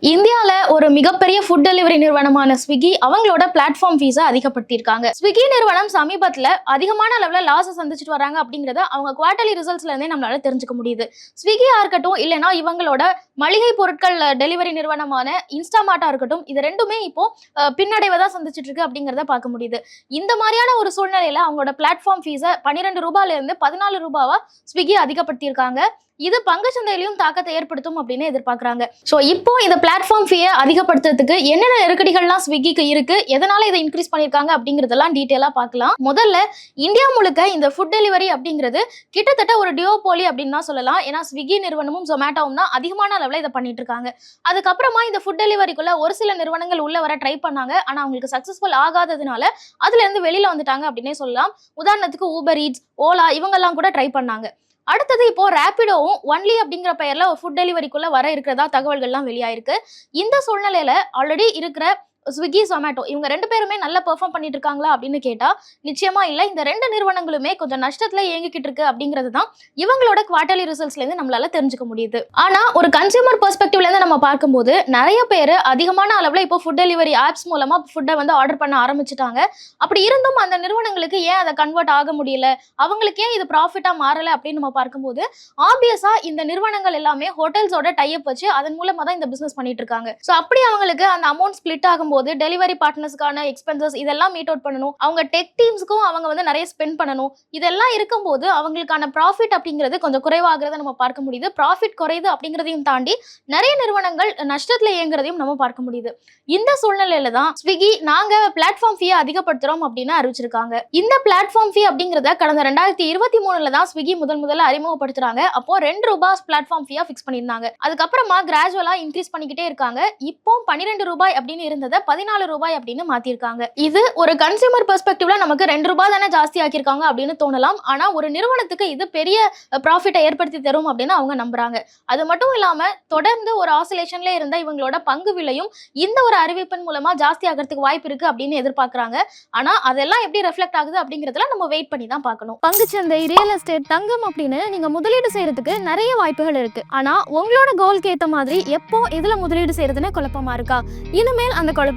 赢掉来 ஒரு மிகப்பெரிய food delivery நிறுவனமான ஸ்விக்கி அவங்களோட பிளாட்ஃபார்ம் ஃபீஸை அதிகப்படுத்தியிருக்காங்க. ஸ்விக்கி நிறுவனம் சமீபத்தில் அதிகமான அளவில் லாஸை சந்திச்சுட்டு வராங்க அப்படிங்கிறத அவங்க குவார்டர்லி ரிசல்ட்ஸ்லேருந்தே நம்மளால தெரிஞ்சுக்க முடியுது. ஸ்விக்கியாக இருக்கட்டும் இல்லைன்னா இவங்களோட மளிகை பொருட்கள் டெலிவரி நிறுவனமான இன்ஸ்டாமாட்டாக இருக்கட்டும் இது ரெண்டுமே இப்போ பின்னடைவை தான் சந்திச்சுட்டு இருக்கு அப்படிங்கிறத பார்க்க முடியுது. இந்த மாதிரியான ஒரு சூழ்நிலையில் அவங்களோட பிளாட்ஃபார்ம் ஃபீஸை பன்னிரெண்டு ரூபாயிலிருந்து பதினாலு ரூபாவா ஸ்விக்கி அதிகப்படுத்தியிருக்காங்க. இது பங்கு சந்தையிலையும் தாக்கத்தை ஏற்படுத்தும் அப்படின்னு எதிர்பார்க்குறாங்க. ஸோ இப்போ இந்த பிளாட்ஃபார்ம் ஃபீயை அதிகப்படுத்துறதுக்கு என்னென்ன நெருக்கடிகள்லாம் ஸ்விக்கிக்கு இருக்கு எதனால இதை இன்க்ரீஸ் பண்ணியிருக்காங்க அப்படிங்கறதெல்லாம் டீட்டெயிலாக பார்க்கலாம். முதல்ல இந்தியா முழுக்க இந்த ஃபுட் டெலிவரி அப்படிங்கிறது கிட்டத்தட்ட ஒரு டியோபோலி அப்படின்னு தான் சொல்லலாம். ஏன்னா ஸ்விக்கி நிறுவனமும் ஜொமேட்டோவும் தான் அதிகமான அளவில் இதை பண்ணிட்டு இருக்காங்க. அதுக்கப்புறமா இந்த ஃபுட் டெலிவரிக்குள்ள ஒரு சில நிறுவனங்கள் உள்ள வர ட்ரை பண்ணாங்க. ஆனால் அவங்களுக்கு சக்ஸஸ்ஃபுல் ஆகாததுனால அதுல இருந்து வெளியில வந்துட்டாங்க அப்படின்னே சொல்லலாம். உதாரணத்துக்கு ஊபர் ஈட்ஸ் ஓலா இவங்கெல்லாம் கூட ட்ரை பண்ணாங்க. அடுத்தது இப்போ ரேபிடோவும் ஒன்லி அப்படிங்கிற பெயர்ல ஒரு ஃபுட் டெலிவரிக்குள்ள வர இருக்கிறதா தகவல்கள்லாம் வெளியாயிருக்கு. இந்த சூழ்நிலையில ஆல்ரெடி இருக்கிற ஸ்விக்கி ஜொமேட்டோ இவங்க ரெண்டு பேருமே நல்லா பெர்ஃபார்ம் பண்ணிட்டு இருக்காங்களா அப்படின்னு கேட்டால் நிச்சயமா இல்லை. இந்த ரெண்டு நிறுவனங்களுமே கொஞ்சம் நஷ்டத்தில் இயங்கிக்கிட்டு இருக்கு அப்படிங்கிறது தான் இவங்களோட குவார்டர்லி ரிசல்ட்ஸ்லேருந்து நம்மளால தெரிஞ்சுக்க முடியுது. ஆனால் ஒரு கன்சியூமர் பெர்ஸ்பெக்டிவ்லேருந்து நம்ம பார்க்கும்போது நிறைய பேர் அதிகமான அளவில் இப்போ ஃபுட் டெலிவரி ஆப்ஸ் மூலமாக ஃபுட்டை வந்து ஆர்டர் பண்ண ஆரம்பிச்சிட்டாங்க. அப்படி இருந்தும் அந்த நிறுவனங்களுக்கு ஏன் அதை கன்வெர்ட் ஆக முடியல? அவங்களுக்கு ஏன் இது ப்ராஃபிட்டாக மாறலை அப்படின்னு நம்ம பார்க்கும்போது ஆப்வியஸாக இந்த நிறுவனங்கள் எல்லாமே ஹோட்டல்ஸோட டைப் வச்சு அதன் மூலமாக தான் இந்த பிஸ்னஸ் பண்ணிட்டு இருக்காங்க ஸோ அப்படி அவங்களுக்கு அந்த அமௌண்ட் ஸ்பிளிட் ஆகும்போது டெலிவரி பார்ட்னர்ஸ்க்கான எக்ஸ்பென்சஸ் இதெல்லாம் மீட் அவுட் பண்ணணும். அவங்க டெக் டீம்ஸ்க்கும் அவங்க வந்து நிறைய ஸ்பெண்ட் பண்ணணும். இதெல்லாம் இருக்கும்போது அவங்களுக்கான ப்ராஃபிட் அப்படிங்கிறது கொஞ்சம் குறைவாகிறத நம்ம பார்க்க முடியுது. ப்ராஃபிட் குறையுது அப்படிங்கிறதையும் தாண்டி நிறைய நிறுவனங்கள் நஷ்டத்தில் இயங்குறதையும் நம்ம பார்க்க முடியுது. இந்த சூழ்நிலையில தான் ஸ்விக்கி நாங்க பிளாட்ஃபார்ம் ஃபீயை அதிகப்படுத்துறோம் அப்படின்னு அறிவிச்சிருக்காங்க. இந்த பிளாட்ஃபார்ம் ஃபீ அப்படிங்கிறத கடந்த ரெண்டாயிரத்தி இருபத்தி மூணுல தான் ஸ்விக்கி முதல் முதல்ல அறிமுகப்படுத்துறாங்க. அப்போ ரெண்டு ரூபாய் பிளாட்ஃபார்ம் ஃபீயா ஃபிக்ஸ் பண்ணியிருந்தாங்க. அதுக்கப்புறமா கிராஜுவலா இன்க்ரீஸ் பண்ணிக்கிட்டே இருக்காங்க. இப்போ பன்னிரெண்டு ரூபாய் அப்படின்னு இருந்ததை பதினாலு ரூபாய் அப்படின்னு மாத்திருக்காங்க. இது ஒரு கன்சியூமர் பெர்ஸ்பெக்டிவ்ல நமக்கு ரெண்டு ரூபாய் தானே ஜாஸ்தி ஆக்கியிருக்காங்க அப்படின்னு தோணலாம். ஆனா ஒரு நிறுவனத்துக்கு இது பெரிய ப்ராஃபிட்டை ஏற்படுத்தி தரும் அப்படின்னு அவங்க நம்புறாங்க. அது மட்டும் இல்லாம தொடர்ந்து ஒரு ஆசிலேஷன்ல இருந்த இவங்களோட பங்கு விலையும் இந்த ஒரு அறிவிப்பின் மூலமா ஜாஸ்தி ஆகிறதுக்கு வாய்ப்பு இருக்கு அப்படின்னு எதிர்பார்க்கறாங்க. ஆனா அதெல்லாம் எப்படி ரெஃப்ளெக்ட் ஆகுது அப்படிங்கறதுல நம்ம வெயிட் பண்ணி தான் பார்க்கணும். பங்குச்சந்தை ரியல் எஸ்டேட் தங்கம் அப்படின்னு நீங்க முதலீடு செய்யறதுக்கு நிறைய வாய்ப்புகள் இருக்கு. ஆனா உங்களோட கோல்க்கு ஏத்த மாதிரி எப்போ இதுல முதலீடு செய்யறதுன்னு குழப்பமா இருக்கா? இனிமேல் அந்த குழப்பம்